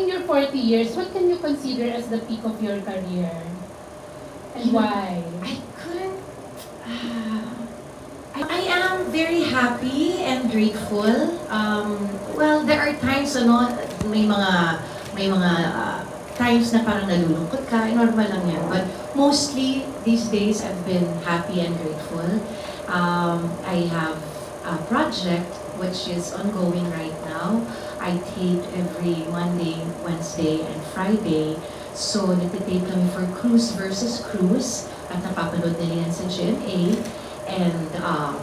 in your 40 years, what can you consider as the peak of your career? And You know, why? I couldn't. ah, I, I am very happy and grateful. Um, well, there are times, ano, may mga, may mga ah, times na parang nalulungkot ka, eh, normal lang yan. But mostly, these days, I've been happy and grateful. Um, I have a project which is ongoing right now. I tape every Monday, Wednesday, and Friday. So, nagtitape kami for Cruise versus Cruise at napapanood nila yan sa GMA. And um,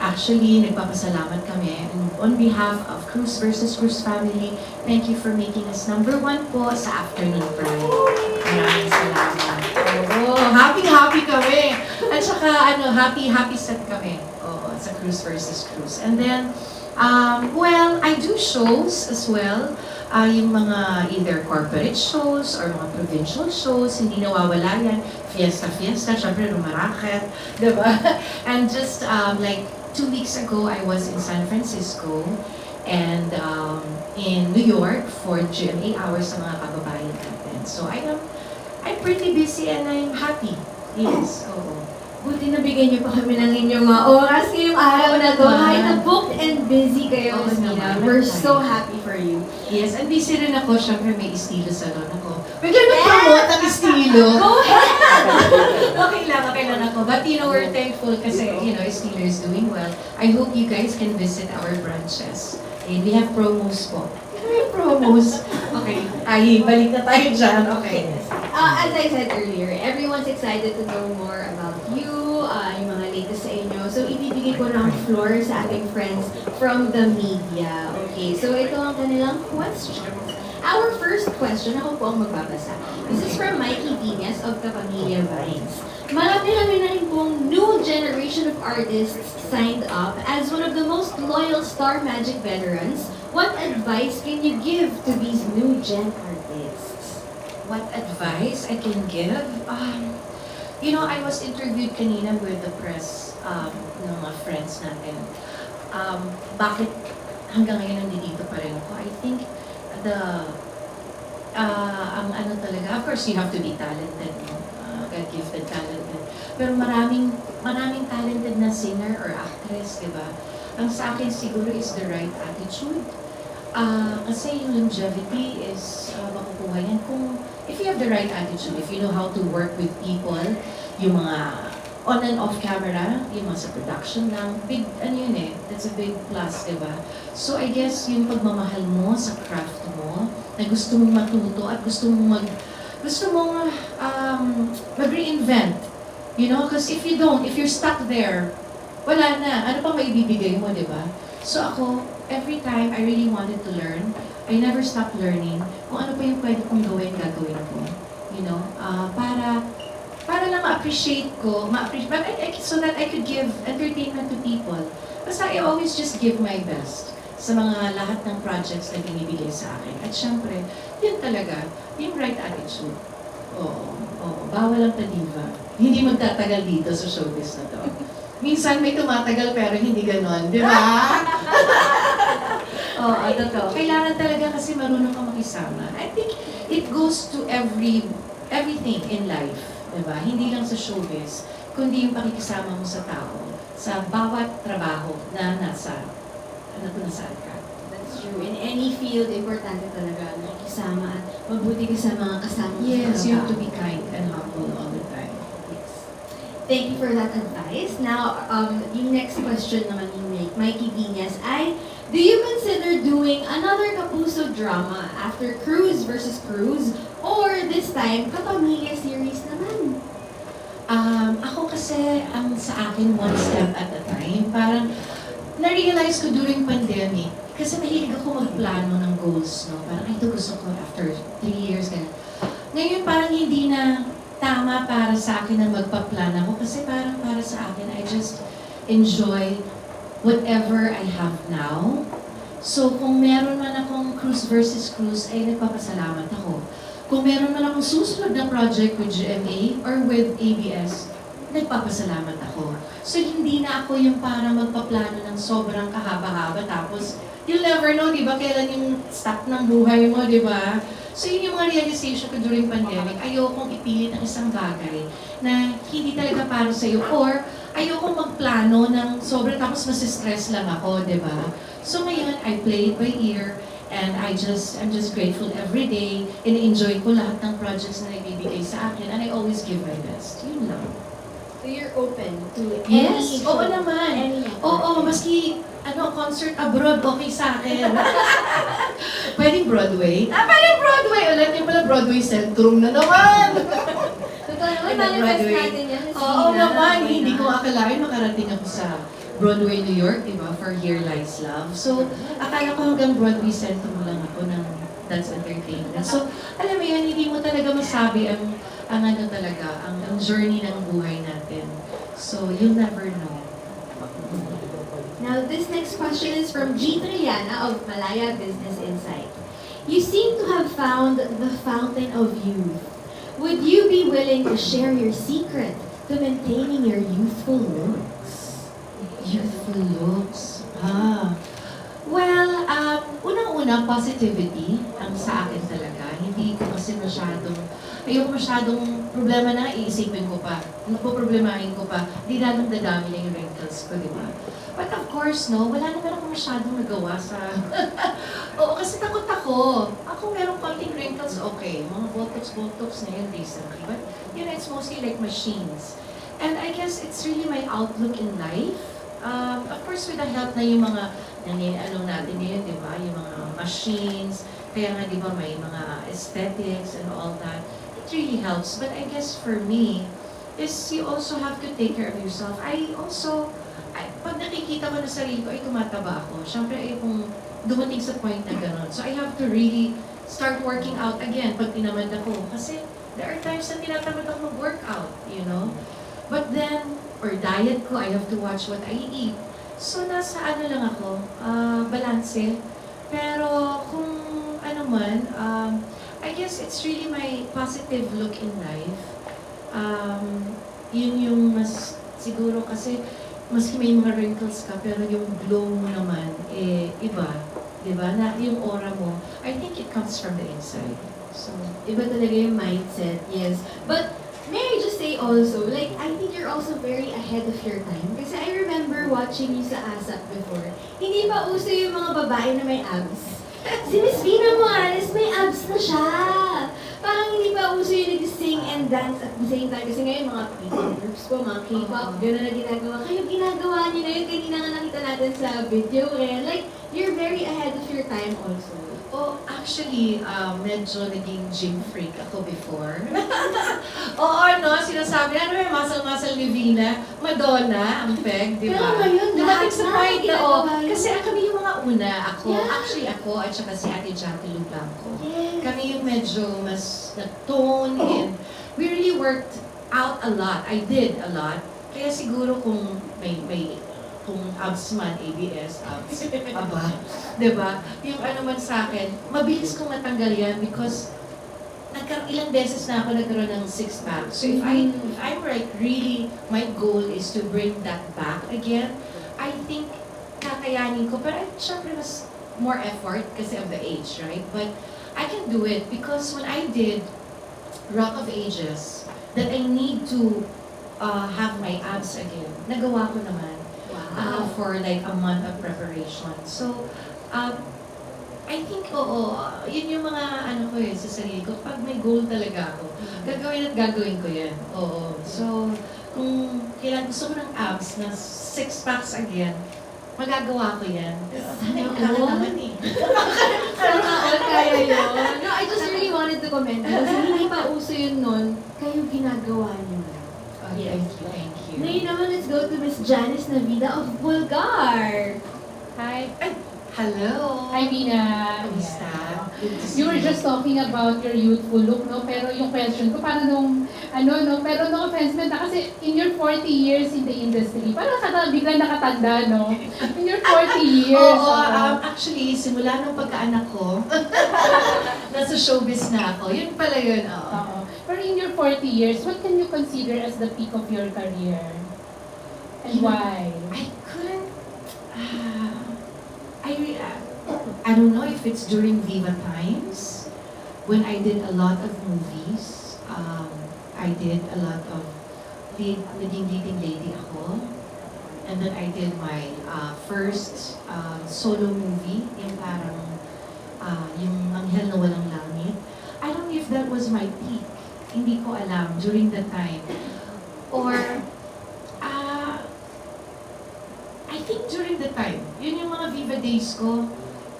actually, nagpapasalamat kami. And on behalf of Cruise versus Cruise family, thank you for making us number one po sa Afternoon Pride. Maraming salamat. Oo, happy-happy kami. At saka, ano, happy-happy set kami. Oo, sa Cruise versus Cruise. And then, um, well, I do shows as well. Ah, yung mga either corporate shows or mga provincial shows, hindi nawawala yan. Fiesta, fiesta, syempre rumaraket, di ba? And just um, like two weeks ago, I was in San Francisco and um, in New York for GMA hours sa mga kababayan natin. So I am, I'm pretty busy and I'm happy. Yes, oo. Buti nabigyan niyo pa kami ng inyong mga oras ngayong araw na to. Kahit na booked and busy kayo, Oo Miss Mina. naman. We're so happy for you. Yes, and busy rin ako. Syempre may estilo salon ako. Bigla na-promote ang estilo. Go ahead! okay lang, okay lang ako. But you know, we're thankful kasi, you know, Estilo is doing well. I hope you guys can visit our branches. And we have promos po. Ano yung promos? Okay, ay, balik na tayo dyan. Okay. Uh, as I said earlier, everyone's excited to know more about ko ng floor sa ating friends from the media. Okay, so ito ang kanilang questions. Our first question, ako po ang magbabasa. This is from Mikey Venus of Kapamilya Vines. Marami-rami na rin pong new generation of artists signed up as one of the most loyal Star Magic veterans. What advice can you give to these new gen artists? What advice I can give? Um, you know, I was interviewed kanina with the press, um, ng mga friends natin. Um, bakit hanggang ngayon nandito pa rin ako? I think the, uh, ang ano talaga, of course you have to be talented, no? Uh, God-gifted talented. Pero maraming, maraming talented na singer or actress, di ba? Ang sa akin siguro is the right attitude. Ah, kasi yung longevity is uh, makukuha yan kung if you have the right attitude, if you know how to work with people, yung mga on and off camera, yung mga sa production lang, big, ano yun eh, that's a big plus, di ba? So I guess yung pagmamahal mo sa craft mo, na gusto mong matuto at gusto mong mag, gusto mong um, mag-reinvent. You know, because if you don't, if you're stuck there, wala na. Ano pang maibibigay mo, di ba? So ako, every time I really wanted to learn, I never stopped learning kung ano pa yung pwede kong gawin, gagawin ko. You know, ah, para para lang ma-appreciate ko, ma-appreciate, I, I- so that I could give entertainment to people. Basta I always just give my best sa mga lahat ng projects na binibigay sa akin. At syempre, yun talaga, yung right attitude. Oo, oo, bawal ang padiva. Hindi magtatagal dito sa showbiz na to. Minsan may tumatagal pero hindi ganon, di ba? Oo, totoo. Kailangan talaga kasi marunong ka makisama. I think it goes to every everything in life, di ba? Hindi lang sa showbiz, kundi yung pakikisama mo sa tao, sa bawat trabaho na nasa, kung nasaan ka. That's true. In any field, importante talaga nakikisama at mabuti ka sa mga kasama Yes, you have to be kind and humble all the time. Yes. Thank you for that advice. Now, um, yung next question naman Mike- Mikey Viñas ay, do you consider doing another Kapuso drama after Cruise versus Cruise or this time, Kapamilya series naman? Um, ako kasi, ang sa akin, one step at a time. Parang, na-realize ko during pandemic, kasi mahilig ako magplano ng goals, no? Parang, ito gusto ko after three years, ganun. Ngayon, parang hindi na tama para sa akin na magpa-plan ako kasi parang para sa akin, I just enjoy whatever I have now. So, kung meron man akong cruise versus cruise, ay nagpapasalamat ako. Kung meron man akong susunod na project with GMA or with ABS, nagpapasalamat ako. So, hindi na ako yung para magpaplano ng sobrang kahaba-haba tapos you'll never know, di ba, kailan yung stop ng buhay mo, di ba? So yun yung mga realization ko during pandemic. Ayokong ipilit ang isang bagay na hindi talaga para sa'yo. Or ayokong magplano ng sobra tapos masistress lang ako, di ba? So ngayon, I play it by ear and I just, I'm just grateful every day and enjoy ko lahat ng projects na nagbibigay sa akin and I always give my best. Yun lang. So you're open to Yes, any oo naman. Any Oo, maski ano, concert abroad, okay sa akin. Pwedeng Broadway? Ah, pwedeng Broadway! Alam niyo pala, Broadway Centrum na naman! Yan. Miss Oo Gina. naman, hindi ko akalain makarating ako sa Broadway, New York, di ba, for Here Lies Love. So, akala ko hanggang Broadway Centrum lang ako ng That's Entertainment. So, alam mo yun, hindi mo talaga masabi ang, ang ano talaga, ang, ang journey ng buhay natin. So, you'll never know. Now, this next question is from G. Triana of Malaya Business Insight. You seem to have found the fountain of youth. Would you be willing to share your secret to maintaining your youthful looks? Youthful looks. Ah. Well, um, unang-una, positivity ang sa akin talaga. Hindi ko kasi masyadong, ayoko masyadong problema na iisipin ko pa. Napoproblemahin ko pa. Di lalong dadami na yung wrinkles ko, di ba? But of course, no, wala naman ako masyadong nagawa sa... Oo, kasi takot ako. Ako merong konting wrinkles, okay. Mga botox-botox na yun recently. But, you know, it's mostly like machines. And I guess it's really my outlook in life. Um, of course, with the help na yung mga nani, ano natin ngayon, di ba? Yung mga machines, kaya nga, di ba, may mga aesthetics and all that. It really helps. But I guess for me, is you also have to take care of yourself. I also, I, pag nakikita ko na sarili ko, ay tumataba ako. Siyempre, ay kung dumating sa point na gano'n. So I have to really start working out again pag tinamad ako. Kasi there are times na tinatamad ako mag-workout, you know? But then, or diet ko, I have to watch what I eat. So, nasa ano lang ako, ah, balanse. Pero, kung ano man, um, I guess it's really my positive look in life. Um, yun yung mas, siguro kasi, maski may mga wrinkles ka, pero yung glow mo naman, eh, iba. Di ba? Na yung aura mo, I think it comes from the inside. So, Iba talaga yung mindset, yes. But, may I just say also, like, I think you're also very ahead of your time. Kasi I remember watching you sa ASAP before. Hindi pa uso yung mga babae na may abs. Si Miss Vina Morales, may abs na siya. Parang hindi pa uso and dance at the same time. Kasi ngayon, mga people groups po, mga K-pop, gano'n na ginagawa. Kayo, ginagawa niyo na yun. Kanina nga nakita natin sa video. Kaya, like, you're very ahead of your time also. Oh, actually, uh, medyo naging gym freak ako before. Oo, no? Sinasabi, ano yung muscle-muscle ni Vina? Madonna, ang peg, di ba? Pero ngayon, lahat Dumating sa na point na, ginagawa oh, yun. kasi kami yung mga una, ako, Yeah. actually ako, at saka si Ate Jackie Lublanco. Yes. Kami yung medyo mas nag-tone and we really worked out a lot. I did a lot. Kaya siguro kung may, may kung abs man, ABS, abs, aba, di ba? Yung ano man sa akin, mabilis kong matanggal yan because nagkaroon, ilang beses na ako nagkaroon ng six pack. So if I, if I'm like really, my goal is to bring that back again, I think kakayanin ko. Pero syempre mas more effort kasi of the age, right? But I can do it because when I did Rock of Ages, that I need to uh, have my abs again, nagawa ko naman uh, for like a month of preparation. So, um, I think, oo, yun yung mga ano ko eh, sa sarili ko. Pag may goal talaga ako, gagawin at gagawin ko yan. Oo. So, kung kailan gusto ko ng abs na six packs again, magagawa ko yan. Sana yung kaya naman eh. Sana all kaya yun. Comment kasi hindi pa uso yun nun, kayo ginagawa niyo na. Oh, thank you, thank you. Ngayon naman, let's go to Miss Janice Navida of Bulgar. Hi. Hello! Hi, Vina. Kamusta? You were just talking about your youthful look, no? Pero yung question ko, para nung, ano, no? Pero no offense, man, kasi in your 40 years in the industry, parang kata, biglang nakatanda, no? In your 40 years. Oo, oo. um, actually, simula nung pagkaanak ko, nasa showbiz na ako. Yun pala yun, oo. Oo. Pero in your 40 years, what can you consider as the peak of your career? And why? I couldn't, ah, I, ah, I don't know if it's during Viva Times, when I did a lot of movies. Um, I did a lot of, lead, naging leading lady ako. And then I did my uh, first uh, solo movie, yung parang, uh, yung Anghel na Walang Langit. I don't know if that was my peak. Hindi ko alam during the time. Or, ah, I think during the time, yun yung mga Viva Days ko.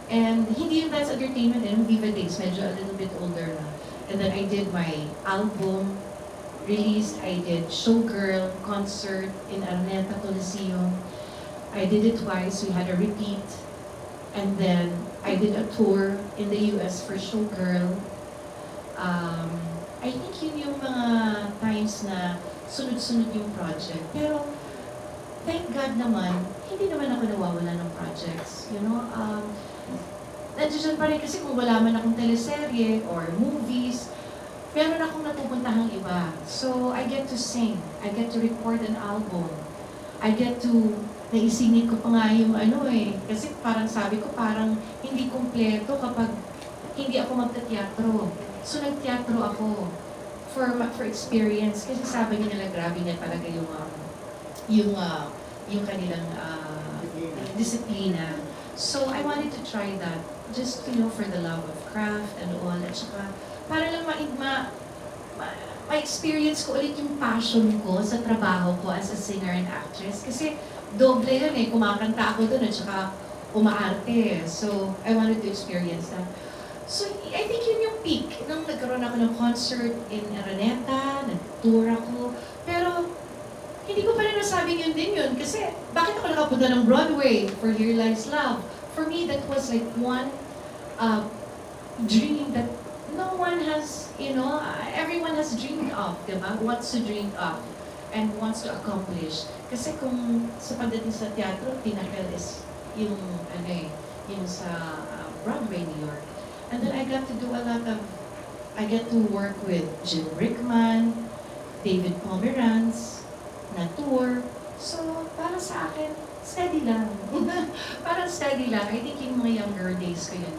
And hindi yung That's Entertainment, eh, yung Viva Days, medyo a little bit older na. And then I did my album released, I did Showgirl concert in Araneta Coliseum. I did it twice, we had a repeat. And then I did a tour in the US for Showgirl. Um, I think yun yung mga times na sunod-sunod yung project. Pero thank God naman, hindi naman ako nawawala ng projects. You know, um, nandiyan pa rin kasi kung wala man akong teleserye or movies, meron akong natupuntahang iba. So, I get to sing. I get to record an album. I get to, naisingit ko pa nga yung ano eh. Kasi parang sabi ko, parang hindi kumpleto kapag hindi ako magta-teatro. So, nagteatro ako for for experience. Kasi sabi niya nila, grabe niya talaga yung, um, yung, uh, yung kanilang uh, disiplina. So, I wanted to try that just, you know, for the love of craft and all. At saka, para lang ma, ma, ma, ma-experience ko ulit yung passion ko sa trabaho ko as a singer and actress. Kasi doble yun eh, kumakanta ako doon at saka umaarte. So, I wanted to experience that. So, I think yun peak. Nung nagkaroon ako ng concert in Araneta, nag-tour ako. Pero, hindi ko pa rin nasabing yun din yun. Kasi, bakit ako nakapunta ng Broadway for Here Lies Love? For me, that was like one uh, dream that no one has, you know, everyone has dreamed of, di ba? Wants to dream of and wants to accomplish. Kasi kung sa pagdating sa teatro, pinnacle is yung, ano eh, yung sa uh, Broadway, New York. And then I got to do a lot of, I get to work with Jim Rickman, David Pomeranz, na tour. So, para sa akin, steady lang. Parang steady lang. I think yung mga younger days ko yun.